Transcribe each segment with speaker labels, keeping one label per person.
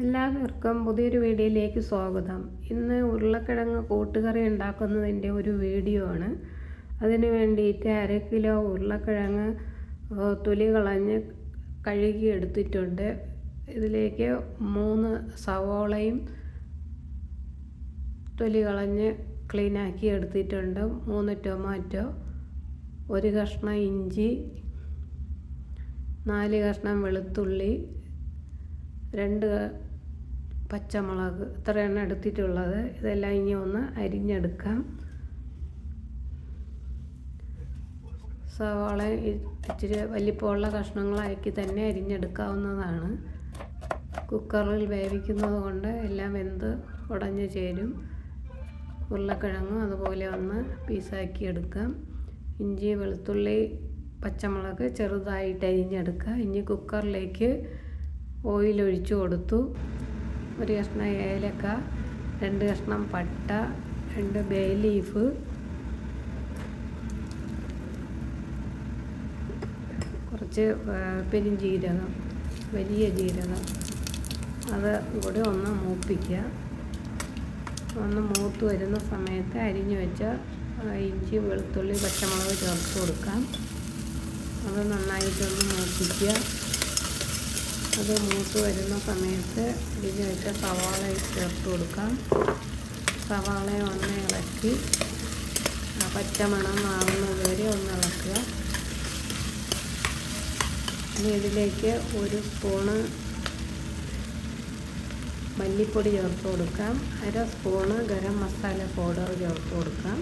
Speaker 1: എല്ലാവർക്കും പുതിയൊരു വീഡിയോയിലേക്ക് സ്വാഗതം. ഇന്ന് ഉരുളക്കിഴങ്ങ് കൂട്ടുകറി ഉണ്ടാക്കുന്നതിന്റെ ഒരു വീഡിയോ ആണ്. അതിന് വേണ്ടിയിട്ട് അര കിലോ ഉരുളക്കിഴങ്ങ് തൊലി കളഞ്ഞ് കഴുകി എടുത്തിട്ടുണ്ട്. ഇതിലേക്ക് മൂന്ന് സവോളയും തൊലി കളഞ്ഞ് ക്ലീനാക്കി എടുത്തിട്ടുണ്ട്. മൂന്ന് ടൊമാറ്റോ ഒരു കഷ്ണം ഇഞ്ചി നാല് കഷ്ണം വെളുത്തുള്ളി രണ്ട് പച്ചമുളക് ഇത്രയാണ് എടുത്തിട്ടുള്ളത്. ഇതെല്ലാം ഇനി ഒന്ന് അരിഞ്ഞെടുക്കാം. സവാള ഇച്ചിരി വലിപ്പമുള്ള കഷ്ണങ്ങളാക്കി തന്നെ അരിഞ്ഞെടുക്കാവുന്നതാണ്. കുക്കറിൽ വേവിക്കുന്നത് കൊണ്ട് എല്ലാം വെന്ത് ഉടഞ്ഞു ചേരും. ഉരുളക്കിഴങ്ങും അതുപോലെ ഒന്ന് പീസാക്കി എടുക്കാം. ഇഞ്ചി വെളുത്തുള്ളി പച്ചമുളക് ചെറുതായിട്ട് അരിഞ്ഞെടുക്കുക. ഇനി കുക്കറിലേക്ക് ഓയിൽ ഒഴിച്ചു കൊടുത്തു. ഒരു കഷ്ണം ഏലക്ക രണ്ട് കഷ്ണം പട്ട രണ്ട് ബേ ലീഫ് കുറച്ച് ആ, പെരുംജീരകം വലിയ ജീരകം. അത് കൂടി ഒന്ന് മൂപ്പിക്കുക. ഒന്ന് മൂത്ത് വരുന്ന സമയത്ത് അരിഞ്ഞു വെച്ച ഇഞ്ചി വെളുത്തുള്ളി പച്ചമുളക് ചേർത്ത് കൊടുക്കാം. അത് നന്നായിട്ടൊന്ന് മൂപ്പിക്കുക. അത് മൂത്ത് വരുന്ന സമയത്ത് ഇതിലേക്ക് സവാള ചേർത്ത് കൊടുക്കാം. സവാള ഒന്ന് ഇളക്കി പച്ചമണം മാറുന്നത് വരെ ഒന്ന് ഇളക്കുക. ഇനി ഇതിലേക്ക് ഒരു സ്പൂണ് മല്ലിപ്പൊടി ചേർത്ത് കൊടുക്കാം. അര സ്പൂണ് ഗരം മസാല പൗഡർ ചേർത്ത് കൊടുക്കാം.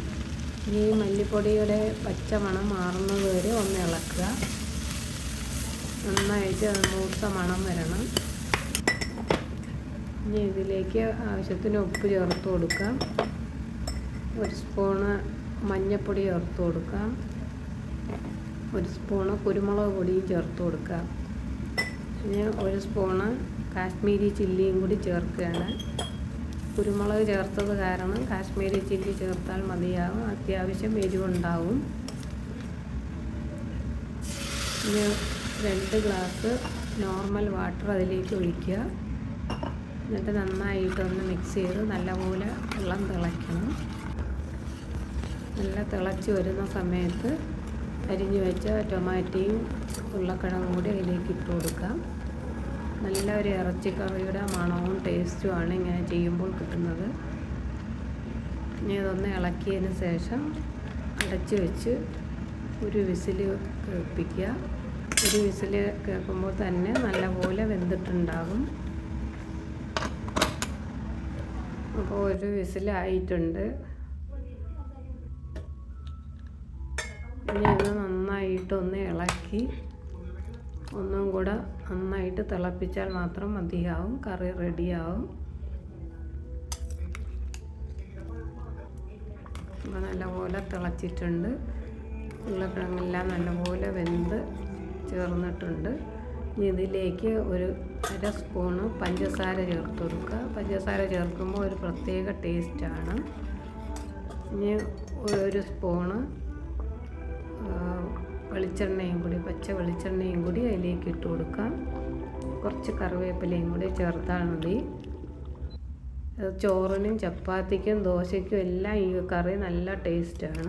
Speaker 1: ഇനി മല്ലിപ്പൊടിയുടെ പച്ചമണം മാറുന്നത് വരെ ഒന്ന് ഇളക്കുക. നന്നായിട്ട് മൂത്ത മണം വരണം. ഇനി ഇതിലേക്ക് ആവശ്യത്തിന് ഉപ്പ് ചേർത്ത് കൊടുക്കാം. ഒരു സ്പൂണ് മഞ്ഞൾപ്പൊടി ചേർത്ത് കൊടുക്കാം. ഒരു സ്പൂണ് കുരുമുളക് പൊടിയും ചേർത്ത് കൊടുക്കാം. ഇനി ഒരു സ്പൂണ് കാശ്മീരി ചില്ലിയും കൂടി ചേർക്കുകയാണ്. കുരുമുളക് ചേർത്തത് കാരണം കാശ്മീരി ചില്ലി ചേർത്താൽ മതിയാവും. അത്യാവശ്യം എരിവുണ്ടാവും. രണ്ട് ഗ്ലാസ് നോർമൽ വാട്ടർ അതിലേക്ക് ഒഴിക്കുക. എന്നിട്ട് നന്നായിട്ടൊന്ന് മിക്സ് ചെയ്ത് നല്ലപോലെ വെള്ളം തിളയ്ക്കണം. നല്ല തിളച്ച് വരുന്ന സമയത്ത് അരിഞ്ഞു വെച്ച ടൊമാറ്റോയും ഉരുളക്കിഴങ്ങും കൂടി അതിലേക്ക് ഇട്ട് കൊടുക്കാം. നല്ല ഒരു ഇറച്ചിക്കറിയുടെ മണവും ടേസ്റ്റുമാണ് ഇങ്ങനെ ചെയ്യുമ്പോൾ കിട്ടുന്നത്. ഇനി അതൊന്ന് ഇളക്കിയതിന് ശേഷം അടച്ച് വെച്ച് ഒരു വിസിൽ കേൾപ്പിക്കുക ഒരു വിസിൽ കേൾക്കുമ്പോൾ തന്നെ നല്ലപോലെ വെന്തിട്ടുണ്ടാകും. അപ്പോൾ ഒരു വിസിലായിട്ടുണ്ട്. ഇനി അത് നന്നായിട്ടൊന്ന് ഇളക്കി ഒന്നും കൂടെ നന്നായിട്ട് തിളപ്പിച്ചാൽ മാത്രം മതിയാവും. കറി റെഡിയാവും. അപ്പോൾ നല്ലപോലെ തിളച്ചിട്ടുണ്ട്. ഉരുളക്കിഴങ്ങെല്ലാം നല്ലപോലെ വെന്ത് ചേർന്നിട്ടുണ്ട്. ഇനി ഇതിലേക്ക് ഒരു അര സ്പൂണ് പഞ്ചസാര ചേർത്ത് കൊടുക്കുക. പഞ്ചസാര ചേർക്കുമ്പോൾ ഒരു പ്രത്യേക ടേസ്റ്റാണ്. ഇനി ഒരു സ്പൂണ് വെളിച്ചെണ്ണയും കൂടി പച്ച വെളിച്ചെണ്ണയും കൂടി അതിലേക്ക് ഇട്ട് കൊടുക്കാം. കുറച്ച് കറിവേപ്പിലയും കൂടി ചേർത്താൽ മതി. ചോറിനും ചപ്പാത്തിക്കും ദോശയ്ക്കും എല്ലാം ഈ കറി നല്ല ടേസ്റ്റാണ്.